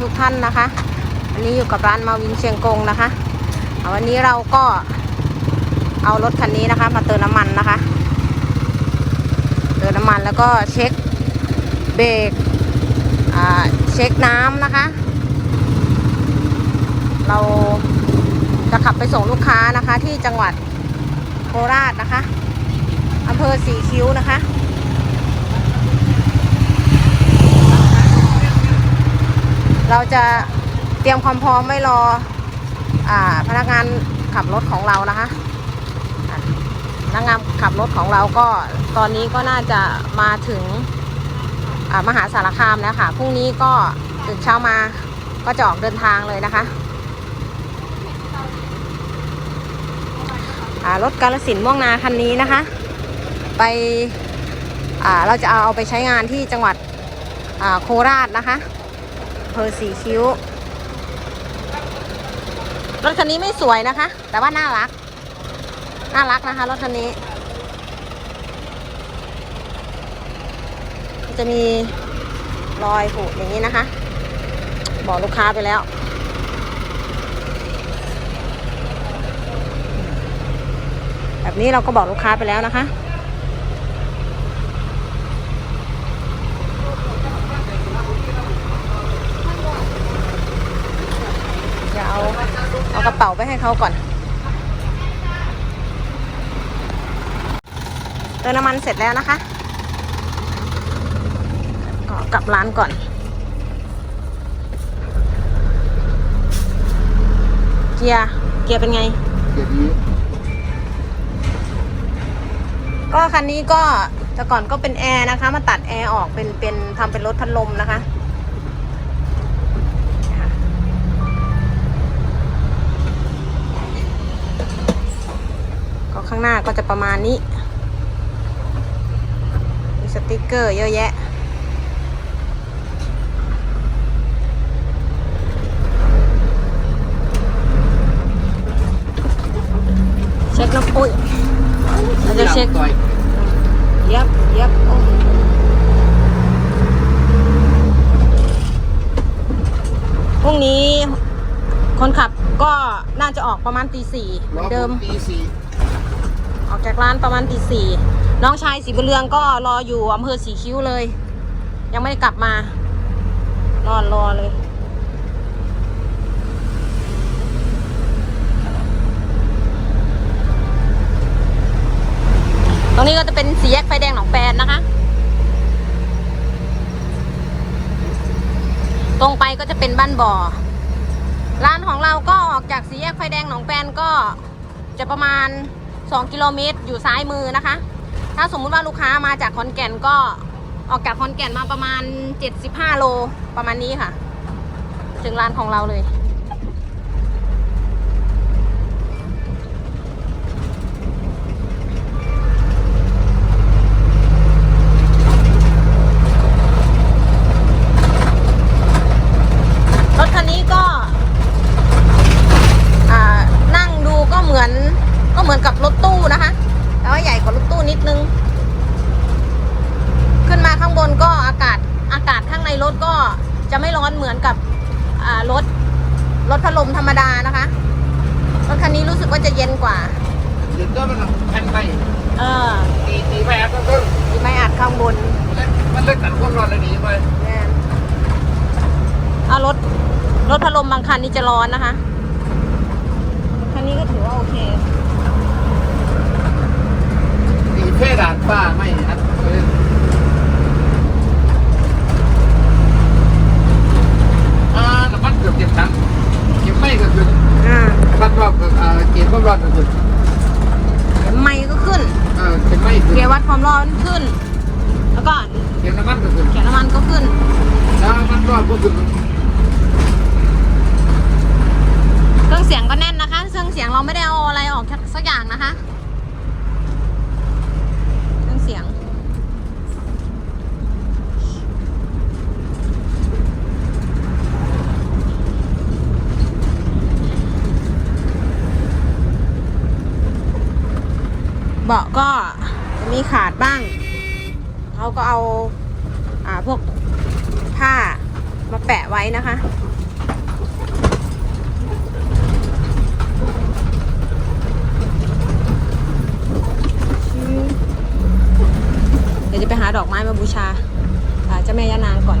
ทุกท่านนะคะวันนี้อยู่กับร้านมาวินเชียงกงนะคะวันนี้เราก็เอารถคันนี้นะคะ มาเติมน้ำมันนะคะ เติมน้ำมันแล้วก็เช็คเบรกเช็คน้ำนะคะ เราจะขับไปส่งลูกค้านะคะ ที่จังหวัดโคราชนะคะอำเภอสีคิ้วนะคะ เราจะเตรียมความพร้อมไว้รออพนักงานขับรถของเรานะคะพนักงานขับรถของเราก็ตอนนี้ก็น่าจะมาถึงมหาสารคามแล้วค่ะพรุ่งนี้ก็ตื่นเช้ามาก็จะออกเดินทางเลยนะคะรถกาลสินม่วงนาคันนี้นะคะ ไปเราจะเอาเอาไปใช้งานที่จังหวัดโคราชนะคะ อำเพอสีคิ้ว รถคันนี้ไม่สวยนะคะ แต่ว่าน่ารัก น่ารักนะคะ รถคันนี้ จะมีรอยผุอย่างนี้นะคะ บอกลูกค้าไปแล้วแบบนี้เราก็บอกลูกค้าไปแล้วนะคะ เดี๋ยวเอาเอา กระเป๋าไปให้เขาก่อน เติมน้ำมันเสร็จแล้วนะคะ ก็กลับร้านก่อน เกียร์ เกียร์เป็นไงเดี๋ยวนี้ก็คันนี้ก็แต่ก่อนก็เป็นแอร์นะคะ มาตัดแอร์ออกเป็นเป็นทำเป็นรถพัดลมนะคะ ข้างหน้าก็จะประมาณนี้มีสติกเกอร์เยอะแยะ เช็คน้ำปุ้ยเราจะเช็คต่อยเย็บเย็บโอ้พรุ่งนี้คนขับก็น่าจะออกประมาณตีสี่เหมือนเดิมตีสี่ ออกจากร้านประมาณตีสี่น้องชายสีบุญเรืองก็รออยู่อำเภอสีคิ้วเลย ยังไม่ได้กลับมารอรอเลย ตรงนี้ก็จะเป็นสีแยกไฟแดงหนองแปนนะคะ ตรงไปก็จะเป็นบ้านบ่อ ร้านของเราก็ออกจากสีแยกไฟแดงหนองแปนก็จะประมาณ 2 กิโลเมตรอยู่ซ้ายมือนะคะ ถ้าสมมุติว่าลูกค้ามาจากขอนแก่นก็ออกจากขอนแก่นมาประมาณ 75 โลประมาณนี้ค่ะ ถึงร้านของเราเลย รถคันนี้ก็อ่านั่งดูก็เหมือนก็เหมือนกับรถตู้นะคะ แต่ว่าใหญ่กว่ารถตู้นิดนึง ขึ้นมาข้างบนก็อากาศอากาศข้างในรถก็จะไม่ร้อนเหมือนกับอ่ารถรถพัดลมธรรมดานะคะ รถคันนี้รู้สึกว่าจะเย็นกว่า เดี๋ยวก็มันแผ่นไป เออ ตีตีไปอัดก็ต้น ที่ไม่อัดข้างบน มันเล่นตัดความร้อนเลยดีไป แน่นเอารถรถพัดลมบางคั นนี่จะร้อนนะคะ คันนี้ก็ถือว่าโอเคตีเพดานป้าไม่อัดเลยอ่าน้ำมันเกือบเจ็บถังเก็บไม่ก็คืออ่าบัดรอบก็อ่าเก็บความร้อนก็คือเข็มไม้ก็ขึ้น เออเก็บไม่คือเกียร์วัดความร้อนขึ้น แล้วก็เก็บน้ำมันก็คือเขียนน้ำมันก็ขึ้น น้ำมันร้อนก็คือ มีขาดบ้างเขาก็เอาอ่าพวกผ้ามาแปะไว้นะคะ เดี๋ยวจะไปหาดอกไม้มาบูชาเจ้าแม่ยานางก่อน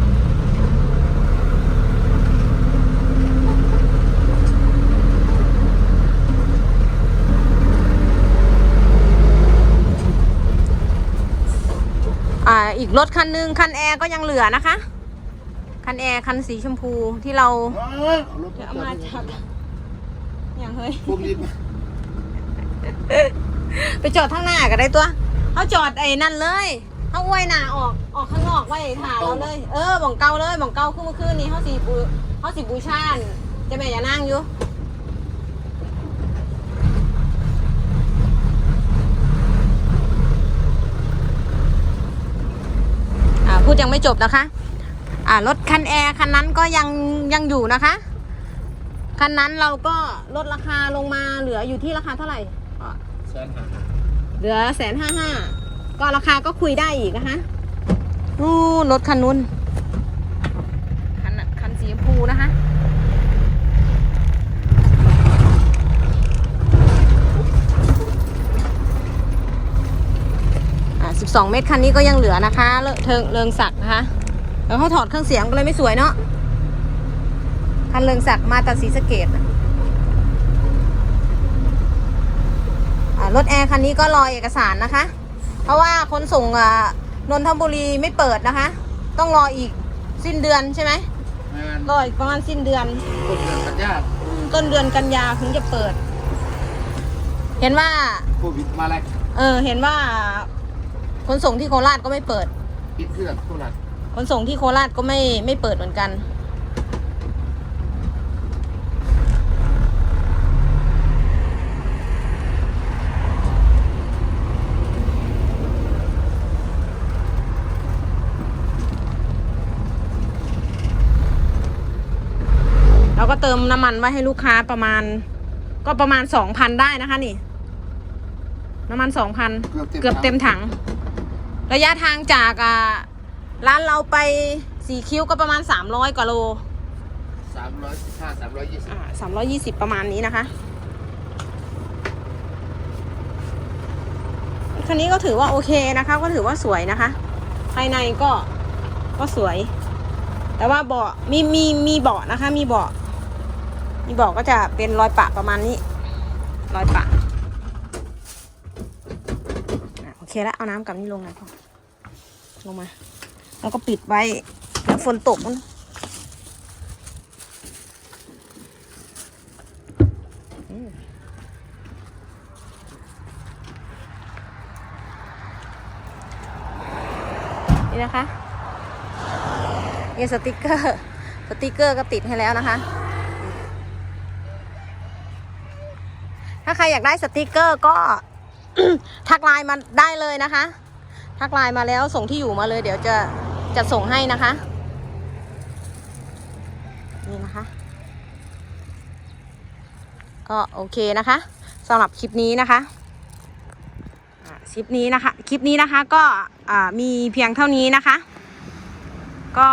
อ่าอีกรถคันหนึงคันแอร์ก็ยังเหลือนะคะ คันแอร์คันสีชมพูที่เราเอ้ยเอารถเดี๋ยวเอามาจากอย่างเฮ้ยพวกนี้มาไปจอดข้างหน้าก็ได้ตัวเขาจอดไอ้นั่นเลยเขาอวยหน้าออกออกข้างนอกไว้ถ่าเราเลย เออบ่องเก่าเลยบ่องเก่าขึ้นเมื่อคืนนี้เขาสีบูเขาสีบูชานจะแม่อย่านั่งอยู่อ่าพู ดยังไม่จบนะคะ อ่ารถคันแอร์คันนั้นก็ยังยังอยู่นะคะ คันนั้นเราก็ลดราคาลงมาเหลืออยู่ที่ราคาเท่าไหร่แสนหาเหลือแสนห้าห้าก็ราคาก็คุยได้อีกนะคะอู้รถคันนู้น 2 เม็ดคันนี้ก็ยังเหลือนะคะเลอะเทิงเลิงศักดิ์นะคะแล้วเขาถอดเครื่องเสียงก็เลยไม่สวยเนาะคันเลิงศักดิ์มาตัดสีสเกตรถแอร์คันนี้ก็รอเอกสารนะคะ เพราะว่าคนส่งนนทบุรีไม่เปิดนะคะ ต้องรออีกสิ้นเดือนใช่ไหมรออีกประมาณสิ้นเดือน ต้นเดือนกันยาต้นเดือนกันยาถึงจะเปิด เห็นว่าโควิดมาแล้วเออ เห็นว่า ขนส่งที่โคราชก็ไม่เปิด ปิดเครื่องโคราชขนส่งที่โคราชก็ไม่ไม่เปิดเหมือนกัน เราก็เติมน้ำมันไว้ให้ลูกค้าประมาณ ก็ประมาณสองพันได้นะคะนี่ น้ำมันสองพันเกือบเต็มถัง ระยะทางจากอ่าร้านเราไปสีคิ้วก็ประมาณ 300กว่าโลสามร้อยสิบห้าสามร้อยยี่สิบอ่า320ประมาณนี้นะคะ คันนี้ก็ถือว่าโอเคนะคะ ก็ถือว่าสวยนะคะ ภายในก็ก็สวย แต่ว่าเบาะมีมีมีเบาะนะคะ มีเบาะมีเบาะก็จะเป็นรอยปะประมาณนี้ รอยปะอะโอเค แล้วเอาน้ำกับนี่ลงหน่อยพอลงมา แล้วก็ปิดไว้เดี๋ยวฝนตกมันนี่นะคะนี่สติกเกอร์สติกเกอร์ก็ติดให้แล้วนะคะ ถ้าใครอยากได้สติกเกอร์ก็ ทักไลน์มาได้เลยนะคะ ทักไลน์มาแล้วส่งที่อยู่มาเลย เดี๋ยวจะจะส่งให้นะคะ นี่นะคะ ก็โอเคนะคะสำหรับคลิปนี้นะคะคลิปนี้นะคะ คลิปนี้นะคะก็มีเพียงเท่านี้นะคะ ก็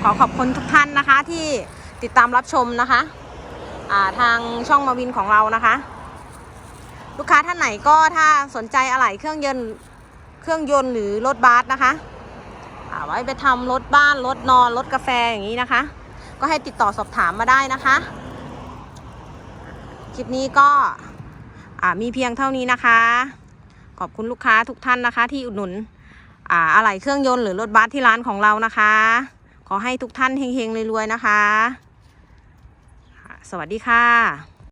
ขอขอบคุณทุกท่านนะคะที่ติดตามรับชมนะคะาทางช่องมาวินของเรานะคะ ลูกค้าท่านไหนก็ถ้าสนใจอะไหล่เครื่องยนต์เครื่องยนต์หรือรถบัสนะคะอ่าไว้ไปทำรถบ้านรถนอนรถกาแฟอย่างนี้นะคะ ก็ให้ติดต่อสอบถามมาได้นะคะ คลิปนี้ก็มีเพียงเท่านี้นะคะ ขอบคุณลูกค้าทุกท่านนะคะ ที่อุดหนุนออะไหล่เครื่องยนต์หรือรถบัสที่ร้านของเรานะคะ ขอให้ทุกท่านเฮงๆรวยๆนะคะ สวัสดีค่ะ